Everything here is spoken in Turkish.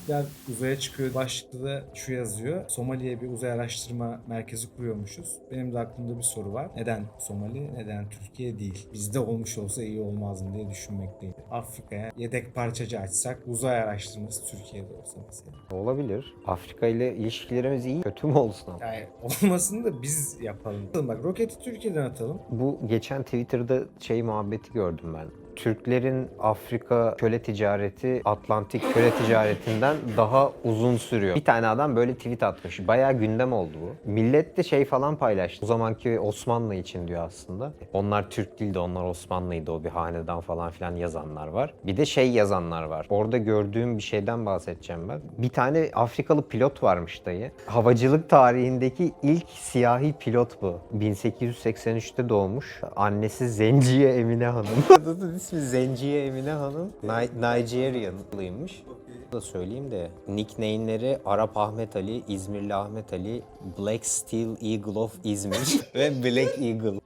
Türkler uzaya çıkıyor. Başlıkta da şu yazıyor. Somali'ye bir uzay araştırma merkezi kuruyormuşuz. Benim de aklımda bir soru var. Neden Somali, neden Türkiye değil? Bizde olmuş olsa iyi olmaz mı diye düşünmekteyim. Afrika'ya yedek parçacı açsak uzay araştırması Türkiye'de olsa mesela. Olabilir. Afrika ile ilişkilerimiz iyi. Kötü mü olsun? ama? Yani olmasını da biz yapalım. Bak roketi Türkiye'den atalım. Bu geçen Twitter'da şey muhabbeti gördüm ben. Türklerin Afrika köle ticareti Atlantik köle ticaretinden daha uzun sürüyor. Bir tane adam böyle tweet atmış. Bayağı gündem oldu bu. Millet de şey falan paylaştı. O zamanki Osmanlı için diyor aslında. Onlar Türk değildi, onlar Osmanlıydı. O bir hanedan falan filan yazanlar var. Bir de şey yazanlar var. Orada gördüğüm bir şeyden bahsedeceğim ben. Bir tane Afrikalı pilot varmış dayı. Havacılık tarihindeki ilk siyahi pilot bu. 1883'te doğmuş. Annesi Zenciye Emine Hanım. İsmi Zenciye Emine Hanım. Ni- Nigerianlıymış. da söyleyeyim de nickname'leri Arap Ahmet Ali, İzmirli Ahmet Ali, Black Steel Eagle of İzmir ve Black Eagle.